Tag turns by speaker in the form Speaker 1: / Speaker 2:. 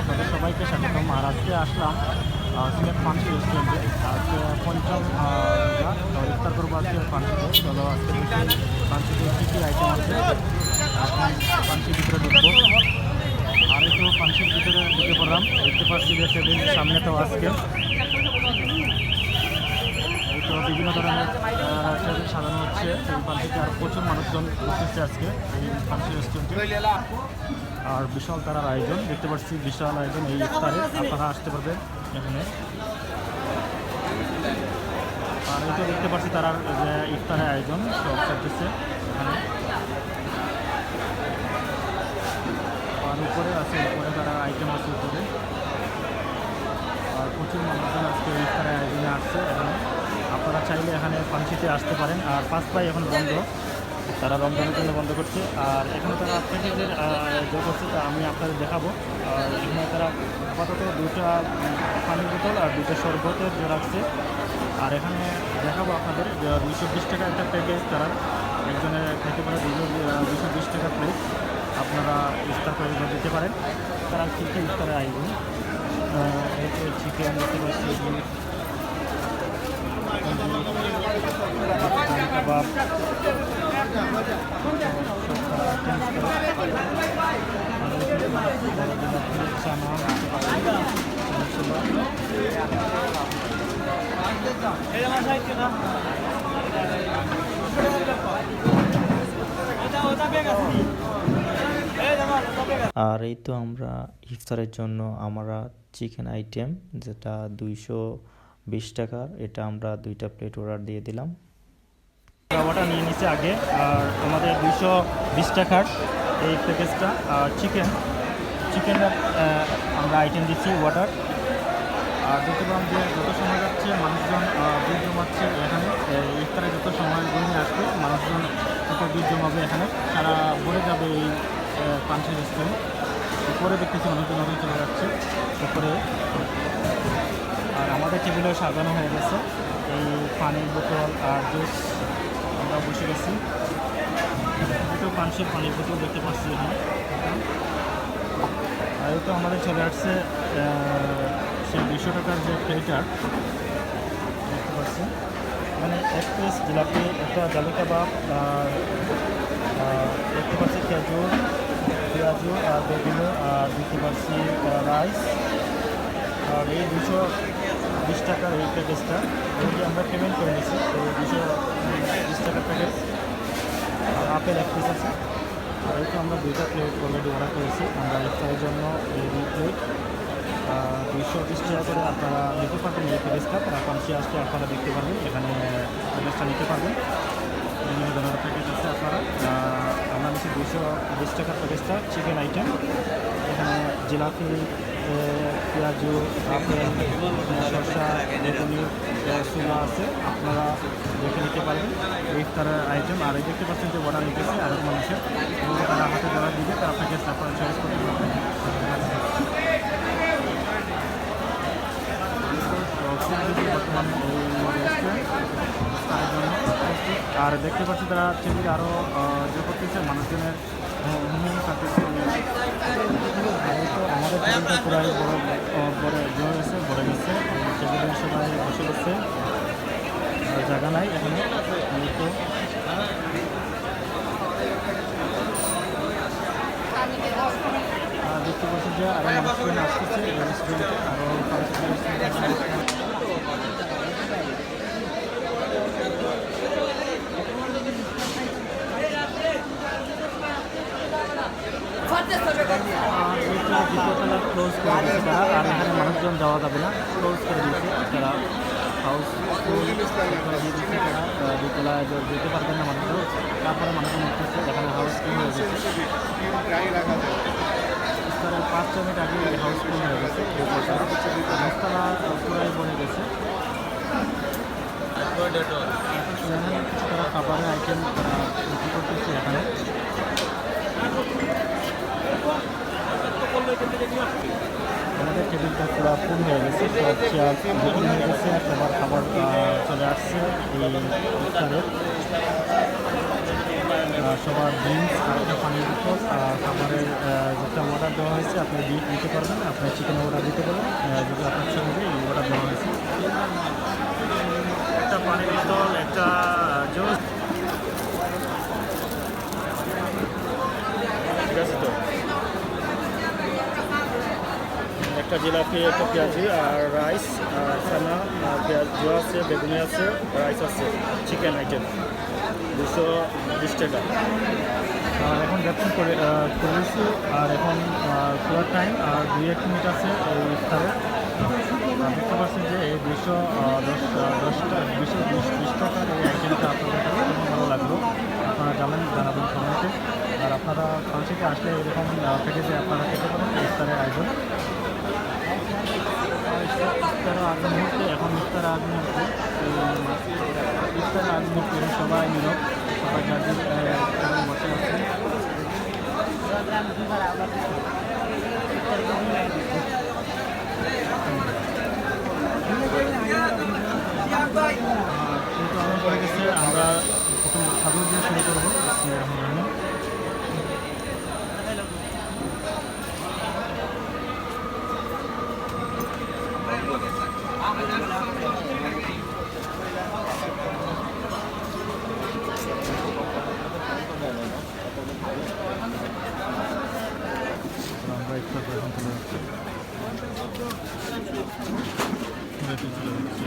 Speaker 1: আপনাদের সবাইকে স্বাগতম। আর আজকে আসলাম সিলেট ফান্সি রেস্টুরেন্টে। আজকে পঞ্চম ইফতার করব আজকে ফান্সিতে চলো আজকে ফান্সিতে কী কী আইটেম আছে। ফান্সির ভিতরে ঢুকবো আর একটু ফান্সির ভিতরে ঢুকে পড়লাম। দেখতে পাচ্ছি যে টেবিল সামনে তো আজকে। এই তো বিভিন্ন ধরনের আহ, সাজানো হচ্ছে এই ফান্সিতে আর প্রচুর মানুষজন বসেছে আজকে এই ফান্সি রেস্টুরেন্টে আর বিশাল তারার আয়োজন দেখতে পাচ্ছি বিশাল আয়োজন এই ইফতারে আপনারা আসতে পারবেন এখানে। আর এই তো দেখতে পাচ্ছি তারার যে ইফতারের আয়োজন সব চলতেছে এখানে। আর উপরে আছে উপরে তারা আইটেম আছে উপরে। আর প্রচুর মানুষজন আজকে ইফতারের আয়োজনে আসছে এখানে। আপনারা চাইলে এখানে ফান্সিতে আসতে পারেন। আর ফার্স্ট পাই এখন বন্ধ। তারা রমজানের জন্য বন্ধ করছে। আর এখানে তারা প্যাকেজের যোগ করছে তা আমি আপনাদের দেখাবো। আর এখানে তারা আপাতত দুটা পানির বোতল আর দুটো শরবতের জো রাখছে আর এখানে দেখাবো আপনাদের যে দুইশো বিশ টাকা একটা প্যাকেজ তারা একজনের খেতে পারে দুশো দুশো বিশ টাকা প্লেট আপনারা ইফতার করে দিতে পারেন। তারা চিকেন ইফতারে আইবেন চিকেন
Speaker 2: আর এই তো আমরা ইফতারের জন্য আমরা চিকেন আইটেম যেটা দুইশো বিশ টাকা, এটা আমরা দুইটা প্লেট অর্ডার দিয়ে দিলাম।
Speaker 1: ওটা নিয়ে নিচ্ছে আগে, আর আমাদের দুইশো বিশ টাকার এই প্যাকেজটা আর চিকেন চিকেনের আমরা আইটেম দিচ্ছি ওয়াটার আর দেখতে পেলাম যে যত সময় যাচ্ছে, মানুষজন ভিড় জমাচ্ছে এখানে। ইফতারে যত সময় গণিয়ে আসবে, মানুষজন তত ভিড় জমাবে এখানে। সারা ভরে যাবে এই পাঞ্চি রেস্টুরেন্ট উপরে দেখতেছি মানুষজন অনেক চলে যাচ্ছে। উপরে। আর আমাদের টেবিলেও সাজানো হয়ে গেছে। এই পানির বোতল আর জুস আমরা বসে গেছি। দুটো পানসির পানির বোতল দেখতে পাচ্ছি এখানে। আর তো আমাদের চলে আসছে সেই দুশো টাকার যে প্লেটার দেখতে পাচ্ছি। মানে এক পিস জিলাপি, একটা জালি কাবাব আর দেখতে পাচ্ছি খেজুর, পেঁয়াজু আর বেগুন আর দেখতে পাচ্ছি রাইস। আর এই দুশো বিশ টাকার এই প্যাকেজটা এগুলি আমরা পেমেন্ট করে নিয়েছি, তো দুশো বিশ টাকার প্যাকেজ আপেল এক পিস আছে। আর এই আমরা দুইটা প্লেট অলরেডি অর্ডার করেছি, আমরা ইফতারের জন্য দুই প্লেট দুইশো বিশ টাকা করে আপনারা নিতে পারবেন এই প্যাকেজটা তারা পাঁচশি আসতে আপনারা দেখতে পারবেন, এখানে প্যাকেজটা নিতে পারবেন। বিভিন্ন ধরনের প্যাকেজ আছে আপনারা। আমরা নিচ্ছি দুশো বিশ টাকার প্যাকেজটা চিকেন আইটেম এখানে জিলাপি পেঁয়াজু আপেল শসা সুলা আছে, আপনারা দেখে নিতে পারবেন। ইফতারের আইটেম আর দেখতে পাচ্ছেন যে অর্ডার নিতেছে আরেক মানুষের। তারা হাতে যারা দিবে তারা প্যাকেজ আপনারা চয়েস করতে পারবেন আর দেখতে পাচ্ছি তারা টেবিল আরও যে করতেছে, মানুষজনের আর আমাদের পুরাই বড় জায়গা নাই এখানে দেখতে পাচ্ছি যে আসতেছে রেস্টুরেন্টে আর দিয়েছে তারা। আর এখানে মানুষজন যাওয়া যাবে না। ক্লোজ করে দিয়েছে তারা। হাউস তারা। যে- যেতে পারবেন না মানুষজন। তারপরে মানুষজন উঠতেছে। এখানে হাউস ফুল হয়ে গেছে। ইফতারের পাঁচ ছ মিনিট আগে হাউস ফুল হয়ে গেছে। রাস্তাটা পুরাই বনে গেছে। তারা খাবারের আইটেম তারা বিক্রি করতেছে এখানে। আমাদের টেবিলটা পুরো ফুল হয়ে গেছে সব চেয়ার বুকিং হয়ে গেছে সবার খাবার চলে আসছে এই সবার ড্রিঙ্কস পানির আর খাবারের যেটা অর্ডার দেওয়া হয়েছে, আপনি দি- দিতে পারবেন আপনার চিকেন অর্ডার দিতে পারবেন। যদি আপনার সঙ্গে এই অর্ডার দেওয়া হয়েছে একটা পানির বোতল একটা জুস ঠিক আছে তো একটা জিলাপি, একটা পেঁয়াজি, আর রাইস ছানা পেঁয়াজ আছে, বেগুনি আছে রাইস আছে চিকেন আইটেম দুশো বিশ টাকা। আর এখন ব্যবসা করে করেছি আর এখন পুরো টাইম আর দুই এক মিনিট আছে এই ইফতারে। দেখতে পাচ্ছেন যে এই দুশো দশ দশটা দুশো বিশ বিশ টাকার এই আইটেমটা আপনাদের কাছে ভালো লাগল, আপনারা জানেন জানাবেন কমেন্টে। আর আপনারা ফাংশিকে আসলে এরকম প্যাকেজে আপনারা খেতে পারেন ইফতারের আয়োজন। ইফতারের আগ মুহূর্তে এখন ইফতারের আগ মুহূর্তে এই ইফতারের আগ মুহূর্তে সবাই নীরব সবাই আহ, বসে আছে। আমার প্রথম খাবার দিয়ে শুরু করব। ছিল